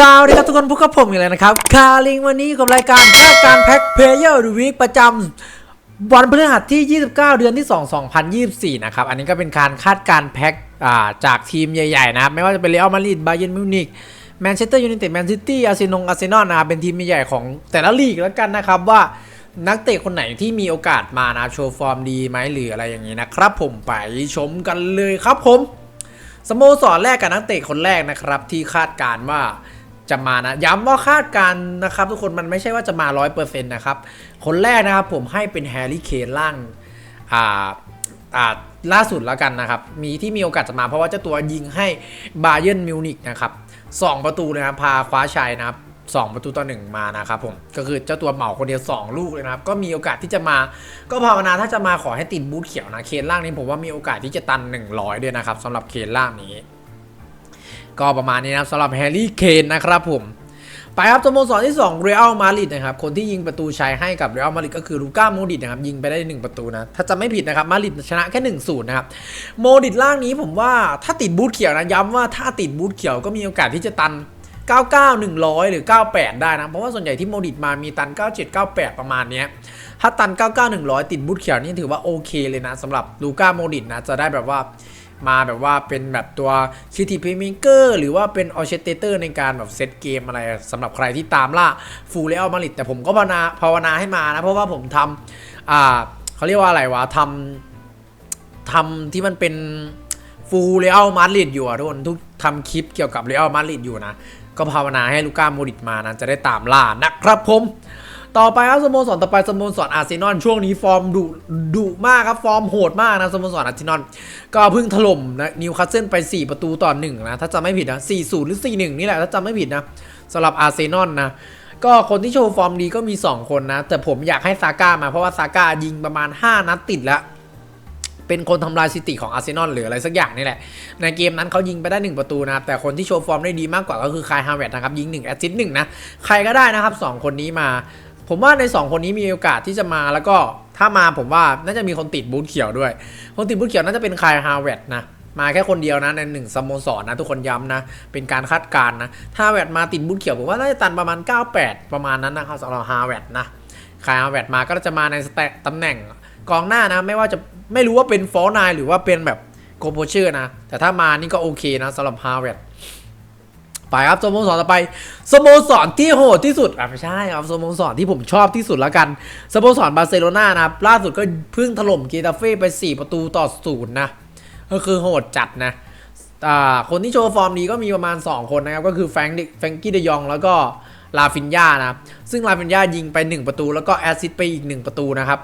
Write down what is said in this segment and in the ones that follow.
สวัสดีครับทุกคนพบกับผมอีกแล้วนะครับ คาลิงวันนี้กับรายการแค่การแพ็คเพลเยอร์ดูวีคประจำวันพฤหัสที่ 29 เดือนที่ 2 2024 นะครับ อันนี้ก็เป็นการคาดการแพ็คอ่าจากทีมใหญ่ๆนะครับ ไม่ว่าจะเป็นเรอัลมาดริดบาเยิร์นมิวนิกแมนเชสเตอร์ยูไนเต็ดแมนซิตี้อาร์เซนอลอาร์เซนอลนะครับเป็นทีมใหญ่ๆของแต่ละลีกแล้วกันนะครับว่านักเตะคนไหนที่มีโอกาสมานะโชว์ฟอร์มดีไหมหรืออะไรอย่างนี้นะครับผมไปชมกันเลยครับผมสโมสรแรกกับนักเตะคนแรกนะครับที่คาดการว่า จะมานะ ย้ำว่าคาดการณ์นะครับทุกคนมันไม่ใช่ว่าจะมา 100%นะครับ คนแรกนะครับผมให้เป็นแฮร์รี่เคนล่างอ่าอ่าล่าสุดแล้วกันนะครับ มีที่มีโอกาสจะมาเพราะว่าเจ้าตัวยิงให้บาเยิร์นมิวนิกนะครับสองประตูนะครับพาคว้าชัยนะครับสองประตูต่อหนึ่งมานะครับผมก็คือเจ้าตัวเหมาคนเดียว 2 ลูกเลยนะครับ ก็มีโอกาสที่จะมา ก็ภาวนาถ้าจะมาขอให้ติดบูทเขียวนะเคนล่างนี้ผมว่ามีโอกาสที่จะตัน 100 ด้วยนะครับสำหรับเคนล่างนี้ ก็ประมาณนี้นะครับสำหรับแฮร์รี่เคนนะครับผมไปครับสโมสรที่ 2 เรอัลมาดริดนะครับ คนที่ยิงประตูชัยให้กับเรอัลมาดริดก็คือลูก้าโมดิตนะครับ ยิงไปได้ 1 ประตูนะ ถ้าจะไม่ผิดนะครับ มาดริดชนะแค่ 1 0 นะครับ โมดิตล่างนี้ผมว่าถ้าติดบูทเขียวนะ ย้ำว่าถ้าติดบูทเขียวก็มีโอกาสที่จะตัน 99 100 หรือ 98 ได้นะ เพราะว่าส่วนใหญ่ที่โมดิตมามีตัน 97 98 ประมาณนี้ถ้าตัน 99 100 ติดบูทเขียวนี่ถือว่าโอเคเลยนะสำหรับลูก้าโมดิตนะ จะได้แบบว่า มาแบบว่าเป็นแบบตัวคิทีเพย์เมเกอร์หรือว่าเป็นออเชเตเตอร์ในการแบบเซตเกมอะไรสำหรับใครที่ตามล่าฟูลเรอัลมาริดแต่ผมก็ภาวนาภาวนาให้มานะ เพราะว่าผมทำอ่าเขาเรียกว่าอะไรวะทำทำที่มันเป็นฟูลเรอัลมาริดอยู่อะทุกคนทุกทำคลิปเกี่ยวกับเรอัลมาริดอยู่นะ ก็ภาวนาให้ลูก้าโมดริดมานะจะได้ตามล่านะครับผม ต่อไปครับสโมสรต่อไปสโมสรอาร์เซนอลช่วงนี้ฟอร์มดุดุมากครับฟอร์มโหดมากนะสโมสรอาร์เซนอลก็เพิ่งถล่มนะนิวคาสเซิลไป 4 ประตูต่อ1นะถ้าจำไม่ผิดนะ4-0 หรือ 4-1 นี่แหละถ้าจำไม่ผิดนะสำหรับอาร์เซนอลนะก็คนที่โชว์ฟอร์มดีก็มี 2 คนนะ แต่ผมอยากให้ซาก้ามาเพราะว่าซาก้ายิงประมาณ 5 นัดติดแล้ว เป็นคนทำลายสถิติของอาร์เซนอลหรืออะไรสักอย่างนี่แหละ ในเกมนั้นเขายิงไปได้ 1 ประตูนะครับแต่คนที่โชว์ฟอร์มได้ดีมากกว่าก็คือคายฮาวเวร์ดนะครับยิง1แอสซิสต์หนึ่งนะ ใครก็ได้นะครับสองคนนี้มา ผมว่าใน 2 คนนี้มีโอกาสที่จะมาแล้วก็ถ้ามาผมว่าน่าจะมีคนติดบูทเขียวด้วย คนติดบูทเขียวน่าจะเป็นคายฮาวเวดนะมาแค่คนเดียวนะในหนึ่งสโมสรนะทุกคนย้ำนะ เป็นการคาดการณ์นะ ถ้าฮาวเวดมาติดบูทเขียวผมว่าน่าจะตันประมาณ 98 ประมาณนั้นนะครับสำหรับฮาวเวดนะคายฮาวเวดมาก็จะมาในสเตตำแหน่งกองหน้านะ ไม่ว่าจะไม่รู้ว่าเป็นฟอร์นายหรือว่าเป็นแบบโกโพเชอร์นะ แต่ถ้ามานี่ก็โอเคนะสำหรับฮาวเวด ไปครับสโมสรต่อไปสโมสรที่โหดที่สุดอะไม่ใช่ครับสโมสรที่ผมชอบที่สุดแล้วกันสโมสรบาร์เซโลนานะครับล่าสุดก็เพิ่งถล่มเกตาเฟ่ไป 4 ประตูต่อศูนย์นะก็คือโหดจัดนะอ่าคนที่โชว์ฟอร์มดีก็มีประมาณ 2 คนนะครับ ก็คือแฟงแฟงกี้เดยองแล้วก็ลาฟินยานะครับซึ่งลาฟินยายิงไป 1 ประตู แล้วก็แอสซิสไปอีก 1 ประตูนะครับ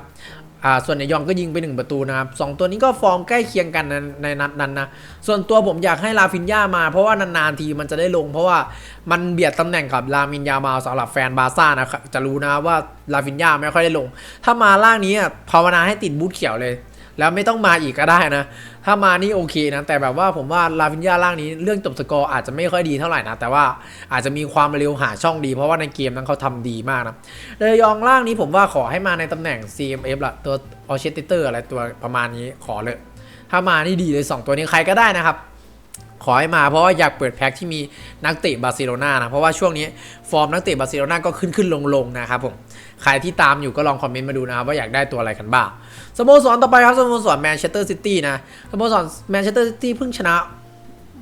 อ่าส่วนในยองก็ยิงไป 1 ประตูนะครับสองตัวนี้ก็ฟอร์มใกล้เคียงกันในในนัดนั้นนะส่วนตัวผมอยากให้ลาฟินยามา เพราะว่านานๆทีมันจะได้ลง เพราะว่ามันเบียดตำแหน่งกับลามินยามาสำหรับแฟนบาซ่านะครับจะรู้นะว่าลาฟินยาไม่ค่อยได้ลง ถ้ามาล่างนี้อะภาวนาให้ติดบูทเขียวเลย แล้วไม่ต้องมาอีกก็ได้นะ ถ้ามานี่โอเคนะ แต่แบบว่าผมว่าลาฟินยาล่างนี้เรื่องจบสกอร์อาจจะไม่ค่อยดีเท่าไหร่นะ แต่ว่าอาจจะมีความเร็วหาช่องดี เพราะว่าในเกมนั้นเขาทำดีมากนะเลยยองล่างนี้ผมว่าขอให้มาในตำแหน่ง CMF ละตัวออเชติเตอร์อะไรตัวประมาณนี้ขอเลย ถ้ามานี่ดีเลย 2 ตัวนี้ใครก็ได้นะครับ ขอให้มาเพราะว่าอยากเปิดแพ็คที่มีนักเตะบาร์เซโลนานะ เพราะว่าช่วงนี้ฟอร์มนักเตะบาร์เซโลนาก็ขึ้นขึ้นลงลงนะครับผม ใครที่ตามอยู่ก็ลองคอมเมนต์มาดูนะครับว่าอยากได้ตัวอะไรกันบ้าง สโมสรต่อไปครับ สโมสรแมนเชสเตอร์ซิตี้นะ สโมสรแมนเชสเตอร์ซิตี้เพิ่งชนะ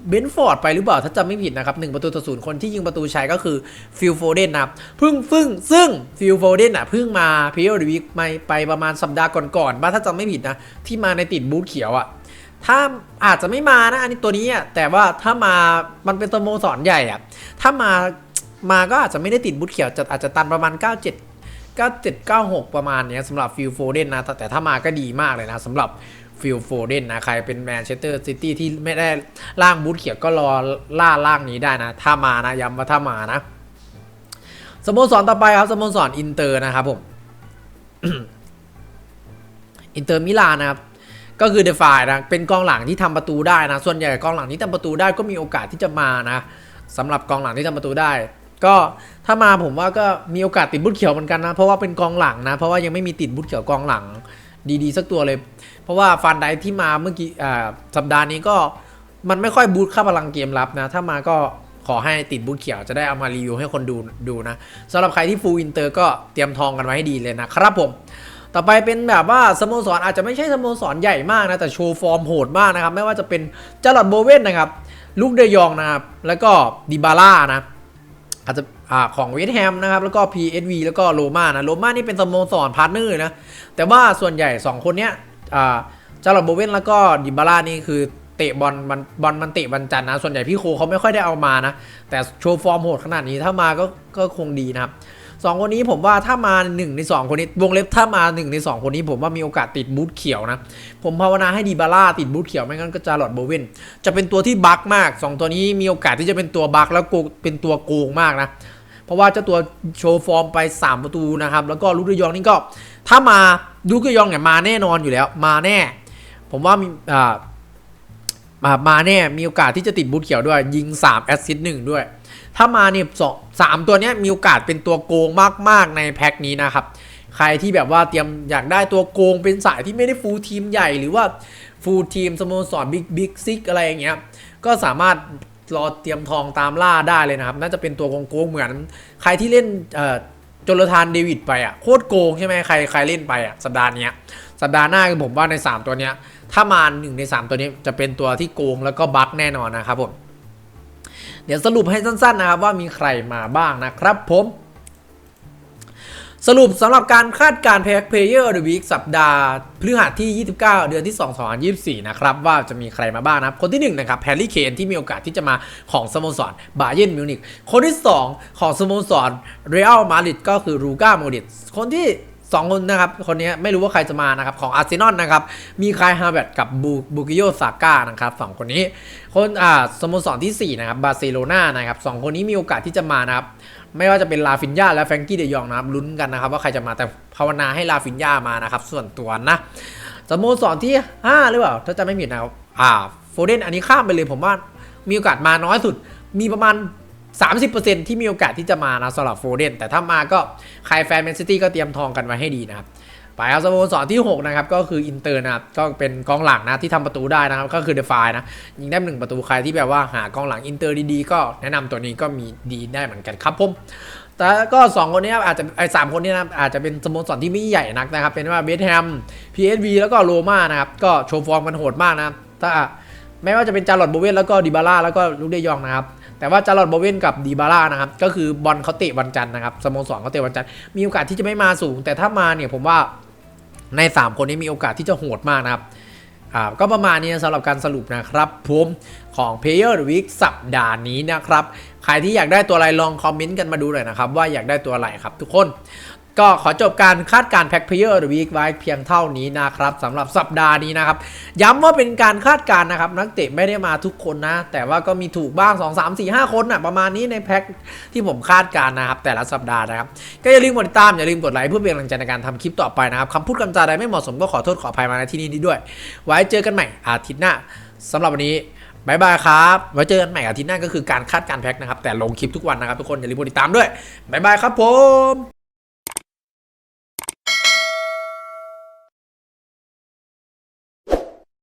เบนฟอร์ดไปหรือเปล่า ถ้าจำไม่ผิดนะครับหนึ่งประตูต่อศูนย์คนที่ยิงประตูชัยก็คือฟิลโฟเดนนะครับเพิ่งฟึ่งซึ่งฟิลโฟเดนอะเพิ่งมาพีเอลดีวิกไปประมาณสัปดาห์ก่อนๆบ้าถ้าจำไม่ผิดนะที่มาในติดบูทเขียวอะ ถ้าอาจจะไม่มานะอันนี้ตัวนี้อะแต่ว่าถ้ามามันเป็นสโมสรใหญ่อะถ้ามามาก็อาจจะไม่ได้ติดบุตเขียวจะอาจจะตันประมาณ 97 97 96 ประมาณเนี้ยสำหรับฟิลโฟเดนนะแต่ถ้ามาก็ดีมากเลยนะสำหรับฟิลโฟเดนนะใครเป็นแมนเชสเตอร์ซิตี้ที่ไม่ได้ล่างบูทเขียวก็รอล่าล่างนี้ได้นะ ถ้ามานะย้ำว่าถ้ามานะสโมสรต่อไปครับสโมสรอินเตอร์นะครับผมอินเตอร์มิลานนะครับ ก็คือเดฟายนะเป็นกองหลังที่ทำประตูได้นะ ส่วนใหญ่กองหลังที่ทำประตูได้ก็มีโอกาสที่จะมานะสำหรับกองหลังที่ทำประตูได้ ก็ถ้ามาผมว่าก็มีโอกาสติดบุตเขียวเหมือนกันนะ เพราะว่าเป็นกองหลังนะ เพราะว่ายังไม่มีติดบุตเขียวกองหลังดีๆ สักตัวเลย เพราะว่าฟันไดที่มาเมื่อกี้สัปดาห์นี้ก็มันไม่ค่อยบูทค่าพลังเกมรับนะ ถ้ามาก็ขอให้ติดบูทเขียวจะได้เอามารีวิวให้คนดูดูนะสำหรับใครที่ฟูลอินเตอร์ก็เตรียมทองกันไว้ให้ดีเลยนะครับผม ต่อไปเป็นแบบว่าสโมสรอาจจะไม่ใช่สโมสรใหญ่มากนะแต่โชว์ฟอร์มโหดมากนะครับ ไม่ว่าจะเป็นจาร์ลดโบเวนนะครับลูกเดยองนะครับแล้วก็ดิบาร่านะอาจจะอ่าของเวสต์แฮมนะครับแล้วก็ PSV แล้วก็โรม่านะโรม่านี่เป็นสโมสรพาร์ทเนอร์นะแต่ว่าส่วนใหญ่ 2 คนเนี้ยจาร์ลดโบเวนแล้วก็ดิบาร่านี่คือเตะบอลมันบอลมันเตะบอลจันนะส่วนใหญ่พี่โคเขาไม่ค่อยได้เอามานะแต่โชว์ฟอร์มโหดขนาดนี้ถ้ามาก็ก็คงดีนะครับ สองคนนี้ผมว่าถ้ามาหนึ่งในสองคนนี้ วงเล็บถ้ามาหนึ่งในสองคนนี้ผมว่ามีโอกาสติดบูทเขียวนะ ผมภาวนาให้ดีบาร่าติดบูทเขียวไม่งั้นก็จาร์ลอดโบเวนจะเป็นตัวที่บั๊กมากสองตัวนี้มีโอกาสที่จะเป็นตัวบั๊กแล้วโกงเป็นตัวโกงมากนะเพราะว่าเจ้าตัวโชว์ฟอร์มไป 3 ประตูนะครับ แล้วก็ลูกเดยองนี่ก็ ถ้ามาลูกเดยองเนี่ยมาแน่นอนอยู่แล้ว มาแน่ ผมว่ามีอ่า มามาแน่มีโอกาสที่จะติดบูทเขียวด้วย ยิง3แอสซิสต์หนึ่งด้วย ถ้ามาเนี่ยสองสามตัวเนี้ยมีโอกาสเป็นตัวโกงมาก ๆ ในแพ็คนี้นะครับ ใครที่แบบว่าเตรียมอยากได้ตัวโกงเป็นสายที่ไม่ได้ฟูลทีมใหญ่หรือว่าฟูลทีมสโมสรบิ๊กบิ๊กซิกอะไรอย่างเงี้ยก็สามารถรอเตรียมทองตามล่าได้เลยนะครับ น่าจะเป็นตัวโกงๆเหมือน ใครที่เล่นเอ่อจลทานเดวิดไปอะโคตรโกงใช่ไหมใครใครเล่นไปอะสัปดาห์นี้สัปดาห์หน้าคือผมว่าใน 3 ตัวเนี้ย ถ้ามาหนึ่งใน 3 ตัวนี้จะเป็นตัวที่โกงแล้วก็บั๊กแน่นอนนะครับผม เดี๋ยวสรุปให้สั้นๆนะครับว่ามีใครมาบ้างนะครับผมสรุปสำหรับการคาดการแพ็คเพลเยอร์เดอะวีคสัปดาห์พฤหัสที่ 29 เดือนที่ 2 2024 นะครับ ว่าจะมีใครมาบ้างนะครับ คนที่ 1 นะครับแฮร์รี่เคนที่มีโอกาสที่จะมาของสโมสรบาเย r n m มิวนิกคนที่ 2 ของสโมสรเรอัลมาดริดก็คือรูก้าโมดิตคนที่ 2คนนะครับ คนนี้ไม่รู้ว่าใครจะมานะครับ ของอาร์เซนอลนะครับ มีคายฮาร์เวร์ดกับบูบูกิโยซาก้านะครับสองคนนี้ คนอ่าสโมสรที่ 4 นะครับบาร์เซโลนานะครับสองคนนี้มีโอกาสที่จะมานะครับ ไม่ว่าจะเป็นลาฟินยาและแฟรงกี้เดยองนะครับลุ้นกันนะครับ ว่าใครจะมาแต่ภาวนาให้ลาฟินยามานะครับ ส่วนตัวนะสโมสรที่ 5 หรือเปล่า ถ้าจะไม่ผิดนะครับอ่าโฟเดนอันนี้ข้ามไปเลยผมว่ามีโอกาสมาน้อยสุดมีประมาณ 30%ที่มีโอกาสที่จะมานะสำหรับโฟเดนแต่ถ้ามาก็ใครแฟนแมนซิตี้ก็เตรียมทองกันไว้ให้ดีนะครับไปเอาสโมสรที่ 6 นะครับ ก็คืออินเตอร์นะครับ ก็เป็นกองหลังนะที่ทำประตูได้นะครับ ก็คือเดฟายนะยิงได้หนึ่งประตูใครที่แบบว่าหากองหลังอินเตอร์ดีๆ ก็แนะนำตัวนี้ก็มีดีได้เหมือนกันครับผมแต่ก็ 2 คนนี้ครับอาจจะไอ้สามคนนี้นะครับอาจจะเป็นสโมสรที่ไม่ใหญ่นักนะครับ เป็นว่าเบสแฮม PSV แล้วก็โรม่านะครับ ก็โชว์ฟอร์มกันโหดมากนะถ้าไม่ว่าจะเป็นจารอดโบเวนแล้วก็ดิบาร่าแล้วก็ลูกเดยองนะครับ แต่ว่าจารอดโบเวนกับดีบาร่านะครับก็คือบอลเขาเตะวันจันทร์นะครับสโมสรเขาเตะวันจันทร์มีโอกาสที่จะไม่มาสูง แต่ถ้ามาเนี่ยผมว่าใน 3 คนนี้มีโอกาสที่จะโหดมากนะครับอ่าก็ประมาณนี้สำหรับการสรุปนะครับผมของ Player Week สัปดาห์นี้นะครับ ใครที่อยากได้ตัวอะไรลองคอมเมนต์กันมาดูหน่อยนะครับ ว่าอยากได้ตัวอะไรครับทุกคน ก็ขอจบการคาดการแพ็ค Player of the Week ไว้เพียงเท่านี้นะครับสำหรับสัปดาห์นี้นะครับ ย้ำว่าเป็นการคาดการนะครับ นักเตะไม่ได้มาทุกคนนะ แต่ว่าก็มีถูกบ้าง 2 3 4 5 คนนะประมาณนี้ในแพ็คที่ผมคาดการนะครับ แต่ละสัปดาห์นะครับ ก็อย่าลืมกดติดตามอย่าลืมกดไลค์เพื่อเป็นกำลังใจในการทำคลิปต่อไปนะครับคำพูดคำจาใดไม่เหมาะสมก็ขอโทษขออภัยมาในที่นี้ด้วย ไว้เจอกันใหม่อาทิตย์หน้าสำหรับวันนี้บายบายครับไว้เจอกันใหม่อาทิตย์หน้าก็คือการคาดการแพ็คนะครับ แต่ลงคลิปทุกวันนะครับทุกคนอย่าลืมกดติดตามด้วยบายบายครับผม